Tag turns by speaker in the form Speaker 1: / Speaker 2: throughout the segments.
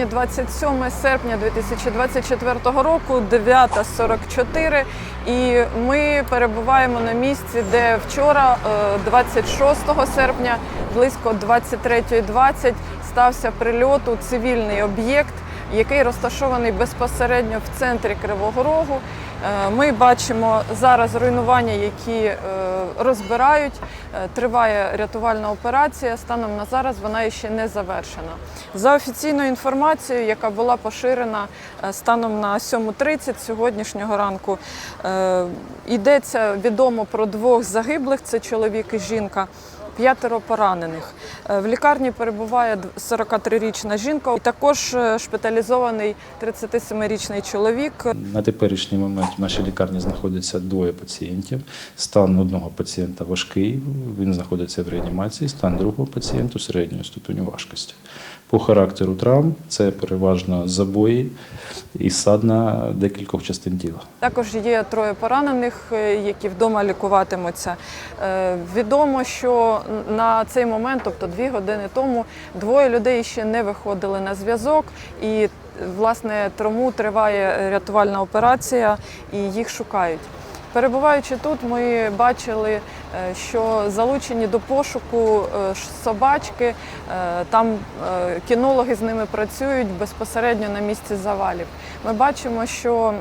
Speaker 1: Сьогодні 27 серпня 2024 року, 9.44, і ми перебуваємо на місці, де вчора, е, 26 серпня, близько 23.20, стався прильот у цивільний об'єкт, який розташований безпосередньо в центрі Кривого Рогу. Е, Ми бачимо зараз руйнування, які е, розбирають. Е, Триває рятувальна операція. Станом на зараз вона ще не завершена. За офіційною інформацією, яка була поширена станом на 7.30 сьогоднішнього ранку, йдеться відомо про двох загиблих: це чоловік і жінка. П'ятеро поранених. Е, В лікарні перебуває 43-річна жінка, і також е, шпиталізований 37-річний чоловік.
Speaker 2: На теперішній момент в нашій лікарні знаходиться двоє пацієнтів. Стан одного пацієнта важкий, він знаходиться в реанімації, стан другого пацієнта середньої ступеню важкості. По характеру травм це переважно забої і садна декількох частин тіла.
Speaker 1: Також є троє поранених, е, які вдома лікуватимуться. Е, Відомо, що на цей момент, тобто дві години тому, двоє людей ще не виходили на зв'язок, і власне тому триває рятувальна операція і їх шукають. Перебуваючи тут, ми бачили, е, що залучені до пошуку е, собачки. Е, Там кінологи з ними працюють безпосередньо на місці завалів. Ми бачимо, що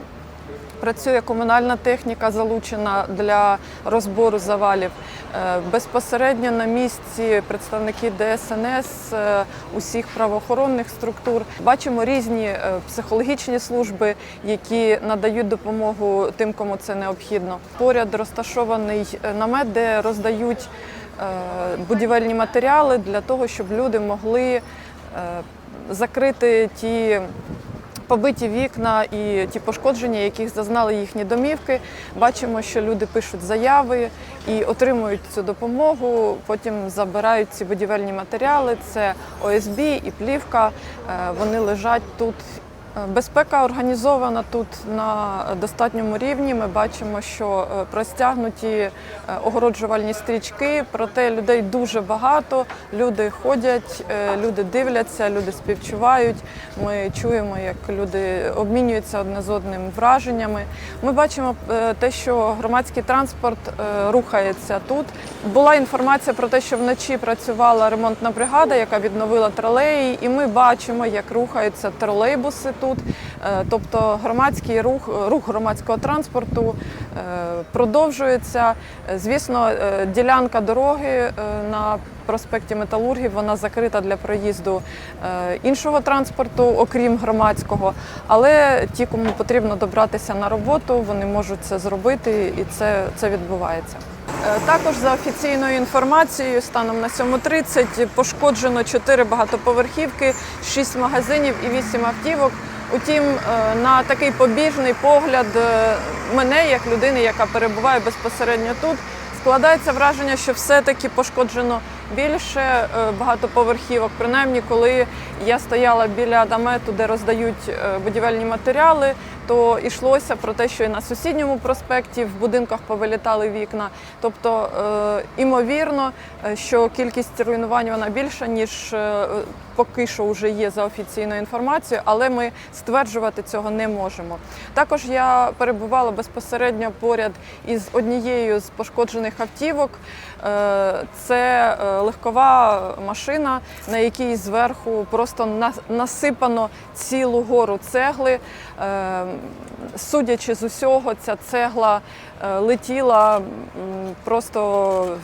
Speaker 1: Працює комунальна техніка, залучена для розбору завалів. Е, Безпосередньо на місці представники ДСНС, е, усіх правоохоронних структур. Бачимо різні е, психологічні служби, які надають допомогу тим, кому це необхідно. Поряд розташований намет, де роздають будівельні матеріали для того, щоб люди могли закрити ті побиті вікна і ті пошкодження, яких зазнали їхні домівки. Бачимо, що люди пишуть заяви і отримують цю допомогу. Потім забирають ці будівельні матеріали. Це ОСБ і плівка. Е, Вони лежать тут. Е, Безпека організована тут на достатньому рівні. Ми бачимо, що е, простягнуті е, огороджувальні стрічки, проте людей дуже багато. Люди ходять, люди дивляться, люди співчувають. Ми чуємо, як люди обмінюються одне з одним враженнями. Ми бачимо те, що громадський транспорт рухається тут. Була інформація про те, що вночі працювала ремонтна бригада, яка відновила тролеї, і ми бачимо, як рухаються тролейбуси тут. Е, Тобто громадський рух, рух громадського транспорту е, продовжується. Е, Звісно, ділянка дороги на проспекті Металургів вона закрита для проїзду іншого транспорту, окрім громадського. Але ті, кому потрібно добратися на роботу, вони можуть це зробити, і це, це відбувається. Також за офіційною інформацією, станом на 7.30 пошкоджено 4 багатоповерхівки, 6 магазинів і 8 автівок. Утім, е, на такий побіжний погляд е, мене, як людини, яка перебуває безпосередньо тут, складається враження, що все-таки пошкоджено більше е, багатоповерхівок. Принаймні, коли я стояла біля намету, де роздають будівельні матеріали, то йшлося про те, що і на сусідньому проспекті в будинках повилітали вікна. Тобто, імовірно, що кількість руйнувань вона більша, ніж поки що вже є за офіційною інформацією, але ми стверджувати цього не можемо. Також я перебувала безпосередньо поряд із однією з пошкоджених автівок. Е, Це е, легкова машина, на якій зверху просто насипано цілу гору цегли. Е, Судячи з усього, ця цегла летіла просто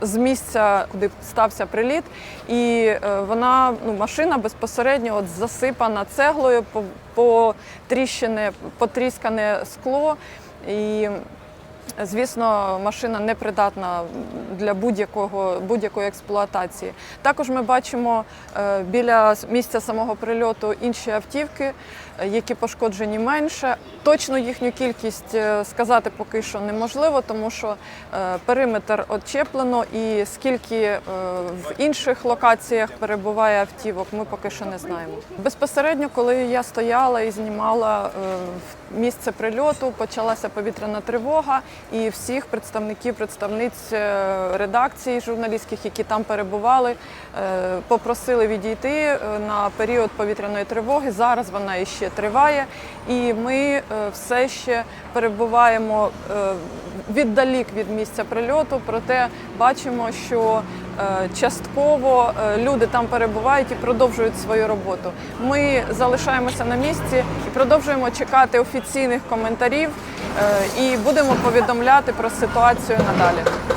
Speaker 1: з місця, куди стався приліт, і вона ну, машина безпосередньо от засипана цеглою, по, по тріщине, потріскане скло. І Звісно, машина непридатна для будь-якого будь-якої експлуатації. Також ми бачимо е, біля місця самого прильоту інші автівки, е, які пошкоджені менше. Точно їхню кількість е, сказати поки що неможливо, тому що периметр очеплено, і скільки в інших локаціях перебуває автівок, ми поки що не знаємо. Безпосередньо, коли я стояла і знімала місце прильоту, почалася повітряна тривога, і всіх представників, представниць е, редакцій журналістських, які там перебували, е, попросили відійти е, на період повітряної тривоги. Зараз вона іще триває, і ми все ще перебуваємо віддалік від місця прильоту, проте бачимо, що частково е, люди там перебувають і продовжують свою роботу. Ми залишаємося на місці і продовжуємо чекати офіційних коментарів е, і будемо повідомляти про ситуацію надалі.